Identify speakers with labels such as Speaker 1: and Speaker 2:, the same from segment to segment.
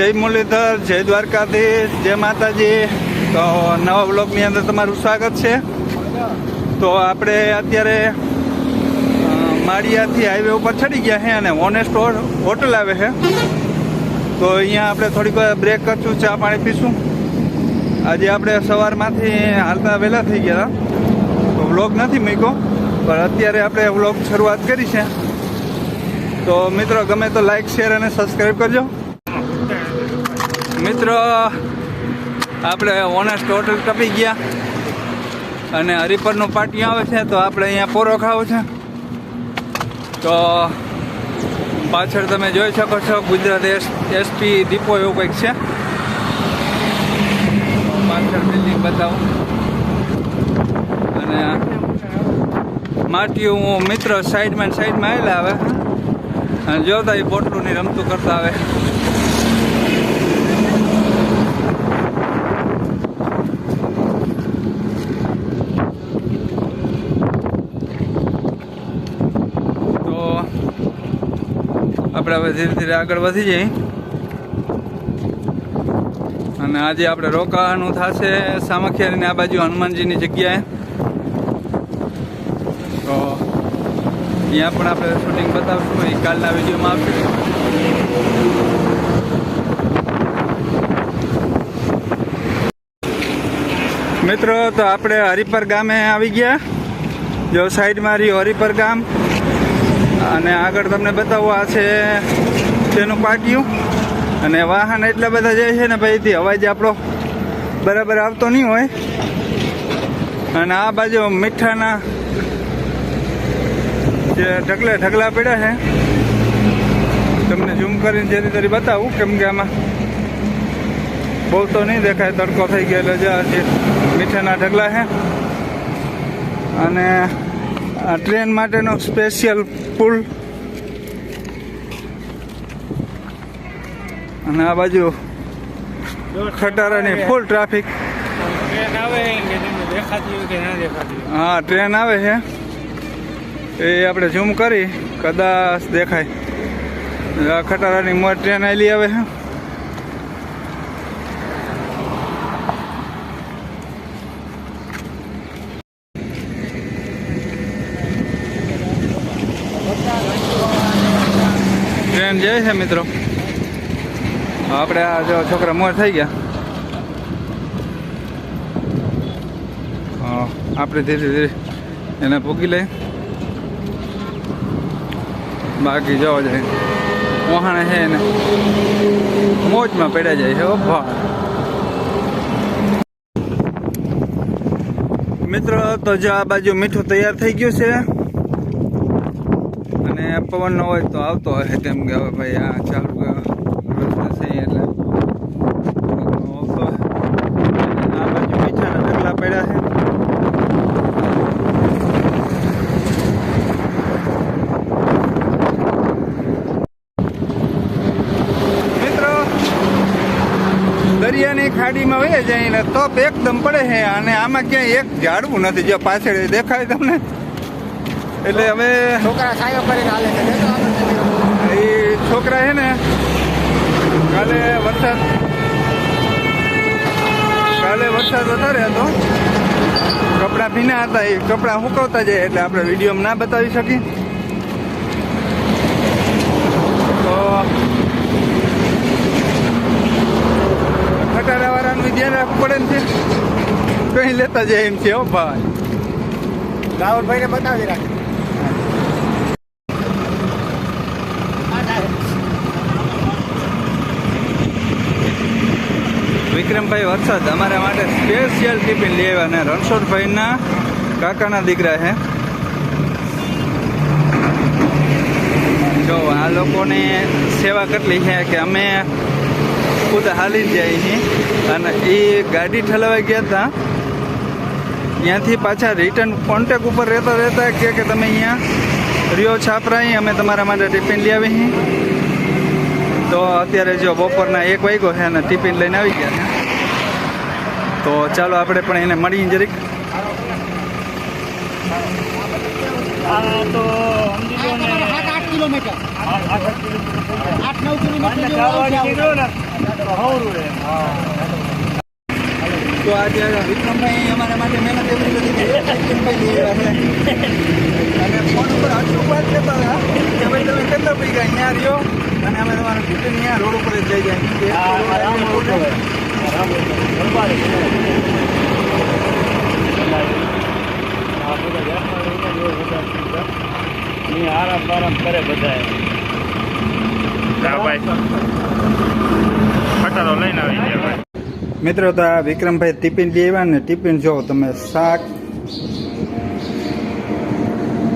Speaker 1: જય મુરલીધર, જય દ્વારકાધીશ, જય માતાજી. તો નવા બ્લોગની અંદર તમારું સ્વાગત છે. તો આપણે અત્યારે માળિયાથી હાઈવે ઉપર ચડી ગયા છે અને ઓનેસ્ટ હોટલ આવે છે તો અહીંયા આપણે થોડીક વાર બ્રેક કરશું, ચા પાણી પીશું. આજે આપણે સવારમાંથી હાલતા વહેલા થઈ ગયા. તો વ્લોગ નથી મૂક્યો, પણ અત્યારે આપણે વ્લોગ શરૂઆત કરી છે. તો મિત્રો, ગમે તો લાઈક શેર અને સબસ્ક્રાઈબ કરજો. મિત્રો, આપણે ઓનેસ્ટ હોટલ ટપી ગયા અને હરિપરનું પાટી આવે છે, તો આપણે અહીંયા પોરો ખાવો છે. તો પાછળ તમે જોઈ શકો છો, ગુજરાત એસ, એસપી ડીપો એવું કંઈક છે. પાછળ બિલ્ડિંગ બતાવું. અને માટીયું હું મિત્ર સાઈડમાં સાઈડમાં આવેલા આવે અને જોતા એ બોટલું રમતું કરતા આવે તો આપણે હવે ધીરે ધીરે આગળ વધી જઈએ અને આજે આપણે રોકાવાનું થશે સામખિયારીની આ બાજુ હનુમાનજીની જગ્યાએ. તો ત્યાં પણ આપણે શૂટિંગ બતાવશું. એ કાલના વિડીયોમાં આવશે. મિત્રો, તો આપણે હરિપર ગામે આવી ગયા. જો સાઈડમાં રહ્યું હરિપર ગામ. અને આગળ તમને બતાવો આ છે તેનું પાટિયું. અને વાહન એટલા બધા જાય છે ને ભાઈથી અવાજ આપણો બરાબર આવતો નહીં હોય. અને આ બાજુ મીઠાના જે ઢગલે ઢગલા પડ્યા છે. તમને ઝૂમ કરીને જેથી તરી બતાવું, કેમ કે આમાં બહુ તો નહીં દેખાય, તડકો થઈ ગયો એટલે જે મીઠાના ઢગલા છે. અને આ ટ્રેન માટેનો સ્પેશિયલ પુલ. અને આ બાજુ ખટારાની ફૂલ ટ્રાફિક હા ટ્રેન આવે છે. એ આપણે ઝૂમ કરી, કદાચ દેખાય. ખટારાની મોર ટ્રેન આવેલી આવે છે ટ્રેન જાય છે મિત્રો. આપણે આ જો છોકરા મોર થઈ ગયા. હા, આપણે ધીરે ધીરે એને પૂકી લઈએ. બાકી જવા જાય વહાણે છે એને. મોજમાં પડ્યા જાય છે ઓ ભા મિત્રો તો જો આ બાજુ મીઠું તૈયાર થઈ ગયું છે. અને પવન ન હોય તો આવતો હશે કેમ કે હવે ભાઈ આ ચાલુ રસ્તે એટલે. આવતો. આ બાજુ મીઠાના ઢગલા પડ્યા છે. મિત્રો, દરિયાની ખાડીમાં વહી જાય ને તપ એકદમ પડે છે અને આમાં ક્યાંય એક ઝાડવું નથી. જો પાછળ દેખાય તમને. એટલે અમે
Speaker 2: છોકરા સાયો કરીને હાલે છે
Speaker 1: એ છોકરા છે ને કાલે વરસાદ કાલે વરસાદ વધારે હતો. કપડાં ભીના હતા એ કપડાં સુકવતા જાય એટલે આપણે વિડીયોમાં ના બતાવી શકીએ. તો ખટારા વાળાનું ધ્યાન રાખવું પડે ને છે કઈ લેતા જાય એમ છે હો ભાઈ.
Speaker 2: રાહુલભાઈને બતાવી રાખે
Speaker 1: વિક્રમભાઈ વરસાદ અમારા માટે સ્પેશિયલ ટિફિન લઈ અને રણછોડભાઈના કાકાના દીકરા છે જો, આ લોકોને સેવા કેટલી છે કે અમે ખુદ હાલી જાય છીએ અને એ ગાડી ઠલવાઈ ગયા હતા ત્યાંથી પાછા રિટર્ન કોન્ટેક ઉપર રહેતા રહેતા કે કે તમે અહીંયા રિયો છાપરાઈ, અમે તમારા માટે ટિફિન લઈ આવી છીએ તો અત્યારે જો બપોરના એક વાગ્યો છે અને ટિફિન લઈને આવી ગયા છે. તો ચાલો આપણે પણ એને મળીએ જરીક.
Speaker 2: તો
Speaker 3: કિલોમીટર આઠ નવ કિલોમીટર.
Speaker 1: તો આજે વિક્રમભાઈ અમારા માટે મહેનત એવી બધી અને ફોન ઉપર આટલું વાત કરતા હતા કે ભાઈ તમે કેટલા પૈસા અહીંયા રહ્યો? અને અમે તમારા ઘૂંટણ અહીંયા રોડ ઉપર જ જઈ જાય.
Speaker 2: આરામ આરામ કરે બધા ખટારો લઈને આવી ગયા ભાઈ.
Speaker 1: મિત્રો તો આ વિક્રમભાઈ ટિફિન લઈ આવ્યા ને ટિફિન જો તમે શાક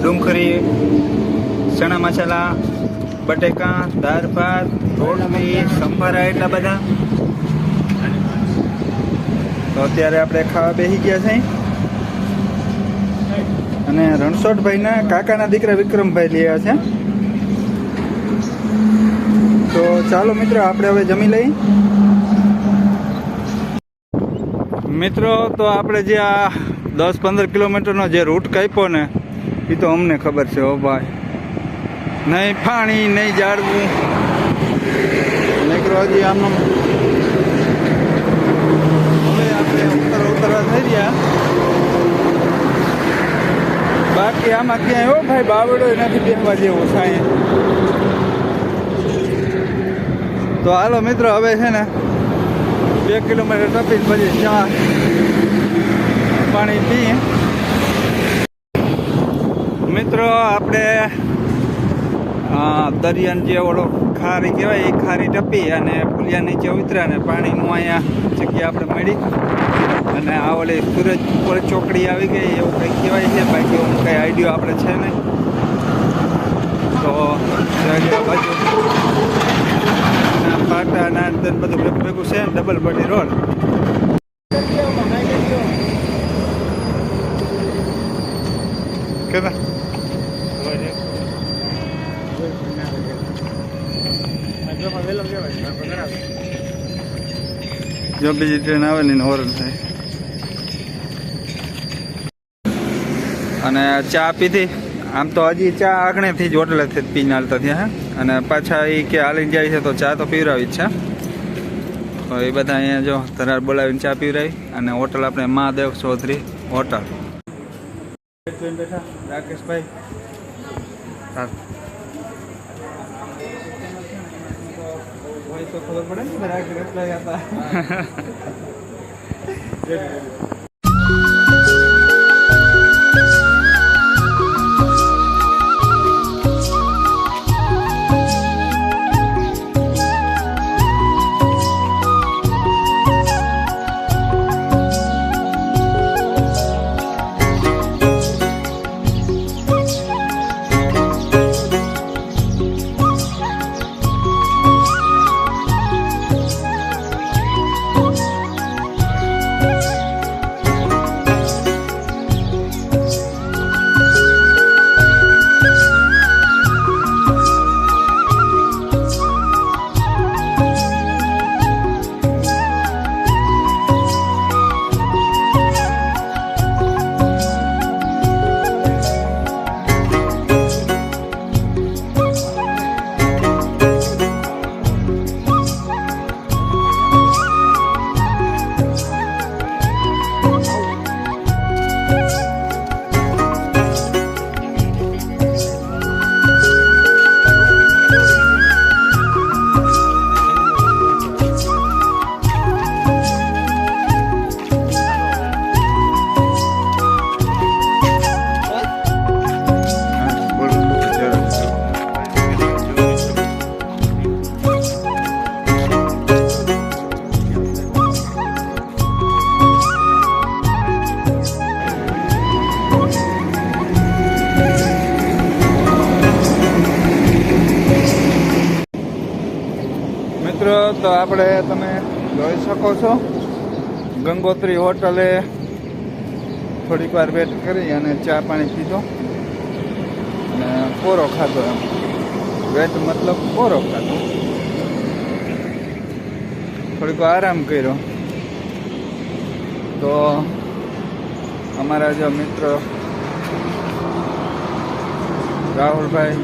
Speaker 1: ડુંગળી ચણા મસાલા બટેકા દાળ ભાત રોટલી સંભારા એટલા બધા. તો અત્યારે આપણે ખાવા બેસી ગયા છે અને રણછોડભાઈના કાકાના દીકરા વિક્રમભાઈ લીયા છે. તો ચાલો મિત્રો, આપણે હવે જમી લઈએ. મિત્રો, તો આપણે જે આ દસ પંદર કિલોમીટરનો જે રૂટ કાપ્યો ને, એ તો અમને ખબર છે, ઓ ભાઈ. નહીં પાણી નહીં જાળવું નીકળો હજી આમ આમ. હવે આપણે ઉતર ઉતરવા થઈ રહ્યા બાકી આમાં ક્યાંય હો ભાઈ બાવડો નથી બેસવા જેવું થાય. તો હાલો મિત્રો, હવે છે ને બે કિલોમીટર ટપી પછી ચા પાણી પી મિત્રો, આપણે દરિયાન જે ઓળો ખારી કહેવાય, એ ખારી ટપી અને પુલિયા નીચે ઉતર્યા ને પાણીનું અહીંયા જગ્યા આપણે મળી. અને આ ઓલી સુરજ ઉપર ચોકડી આવી ગઈ, એવું કંઈ કહેવાય છે? બાકી એવું કંઈ આઈડિયો આપણે છે નહીં. તો બાજુ. ના પાટા ના બધું ભેગું ભેગું છે ડબલ બડી રોડ કેતા? જો બીજી ટ્રેન આવે ને હોરન થાય. અને ચા પીધી. આમ તો હજી ચા આગળથી જ હોટલેથી જ પીને હાલતા થયા હે. અને પાછા એ કે હાલીને જાય છે તો ચા તો પીવરાવી જ છે તો એ બધા અહીંયા જો ધરાર બોલાવીને ચા પીવરાવી અને હોટલ આપણે મહાદેવ ચૌધરી હોટલ. રાકેશભાઈ. તો ખબર પડે ને રાકેશભાઈ હતા તો આપણે તમે જોઈ શકો છો, ગંગોત્રી હોટલે થોડીક વાર વેટ કરી અને ચા પાણી પીધો. અને કોરો ખાધો એમ. વેટ મતલબ કોરો ખાધો. થોડીક આરામ કર્યો. તો અમારા જો મિત્ર રાહુલભાઈ,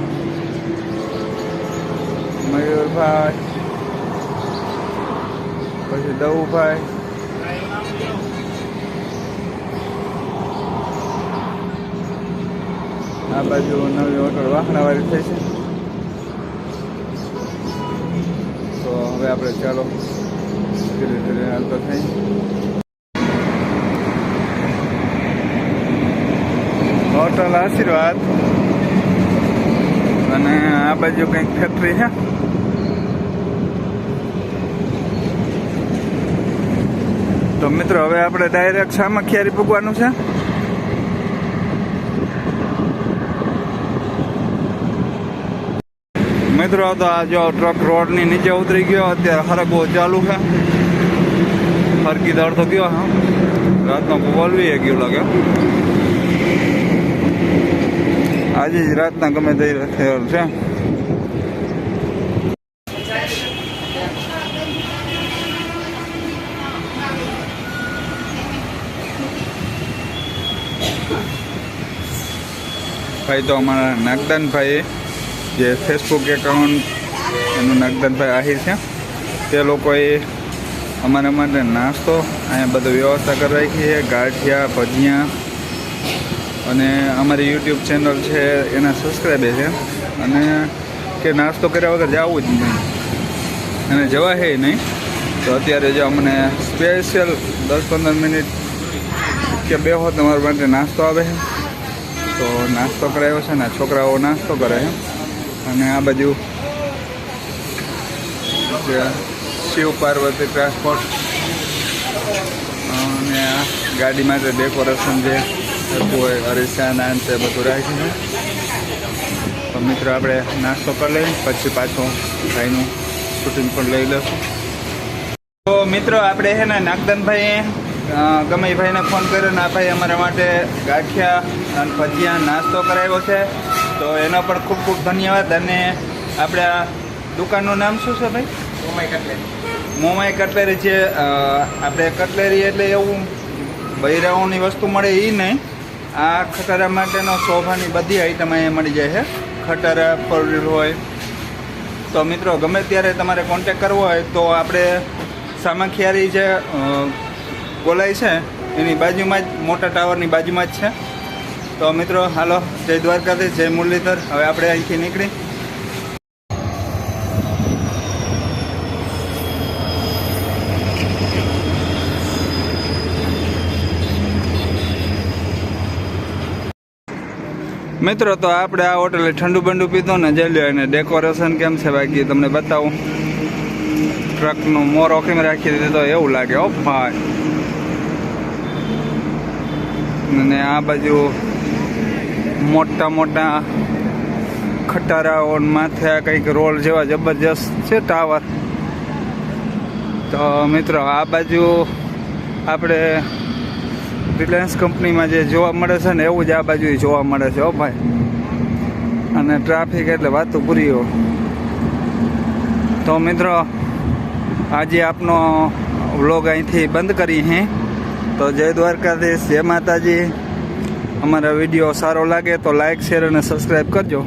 Speaker 1: મયુરભાઈ પછી દવુભાઈ આ બાજુ નવી હોટલ વાહણાવાળી થઈ છે. તો હવે આપણે ચાલો. ધીરે ધીરે હાલતો થઈ. હોટલ આશીર્વાદ. અને આ બાજુ કંઈક ફેક્ટરી છે. તો મિત્રો, હવે આપણે ડાયરેક્ટ સામખિયારી પૂગવાનું છે. મિત્રો, તો આ જો ટ્રક રોડની નીચે ઉતરી ગયો, અત્યારે હરકવો ચાલુ છે. હરકી દળ તો ગયો, હા. રાતનો બોલવી ગયું લાગે. આજે જ રાતના ગમે તે થયેલ છે. તો અમારા નાગદાનભાઈએ જે ફેસબુક એકાઉન્ટ એનું નાગદાનભાઈ આહિર છે, તે લોકોએ અમારા માટે નાસ્તો, અહીંયા બધું વ્યવસ્થા કરી રાખી છે, ગાંઠિયા, ભજીયા અને અમારી યુટ્યુબ ચેનલ છે, એના સબસ્ક્રાઈબર છે. અને કે નાસ્તો કર્યા વગર જવું જ નહીં. અને જવા છે નહીં. તો અત્યારે જો અમને સ્પેશિયલ દસ પંદર મિનિટ કે બે હોત તમારા માટે નાસ્તો આવે. છે તો નાસ્તો કરાયો છે ને છોકરાઓ નાસ્તો કરે છે. અને આ બાજુ જે શિવ પાર્વતી ટ્રાન્સપોર્ટ અને આ ગાડી માટે ડેકોરેશન જે થતું હોય અરીસા છે બધું રાખ્યું છે. તો મિત્રો આપણે નાસ્તો કરી લઈએ, પછી પાછું ભાઈનું શૂટિંગ પણ લઈ લઈશું. તો મિત્રો આપણે છે ને નાગદનભાઈ ગમે એ ભાઈને ફોન કર્યો ને આ ભાઈ અમારા માટે ગાંઠિયા અને ભજીયા નાસ્તો કરાવ્યો છે. તો એનો પણ ખૂબ ખૂબ ધન્યવાદ અને આપણે આ દુકાનનું નામ શું છે ભાઈ? મોમાઈ કટલેરી. મોમાઈ છે અ, આપણે કટલેરી એટલે એવું બૈરાઓની વસ્તુ મળે એ નહીં. આ ખટારા માટેનો સોફાની બધી આઈટમ અહીંયા મળી જાય છે. ખટારા પડેલ હોય. તો મિત્રો ગમે ત્યારે તમારે કોન્ટેક કરવો હોય તો આપણે સામખિયારી જે ગોલાઈ છે. એની બાજુમાં જ, મોટા ટાવરની બાજુમાં જ છે. તો મિત્રો, હાલો, જય દ્વારકાથી જય મુરલીધર. હવે આપણે અહીંથી નીકળી. મિત્રો, તો આપણે આ હોટલે ઠંડુ બંડુ પીધું ને, જઈ લ્યો અને ડેકોરેશન કેમ છે બાકી, તમને બતાવું. ટ્રકનું મોર ઓખીમ રાખી દીધો એવું લાગે, ઓ ભાઈ. અને આ બાજુ મોટા મોટા ખટારાઓ માથે કંઈક રોલ જેવા જબરજસ્ત છે ટાવર. તો મિત્રો, આ બાજુ આપણે રિલાયન્સ કંપનીમાં જે જોવા મળે છે ને, એવું જ આ બાજુ જોવા મળે છે ઓ ભાઈ. અને ટ્રાફિક એટલે વાતો પૂરી હો. તો મિત્રો, આજે આપનો વ્લોગ અહીંથી બંધ કરી હે. તો જય દ્વારકાધીશ, જય માતાજી. અમારા વીડિયો સારો લાગે તો લાઇક શેર અને સબસ્ક્રાઈબ કરજો.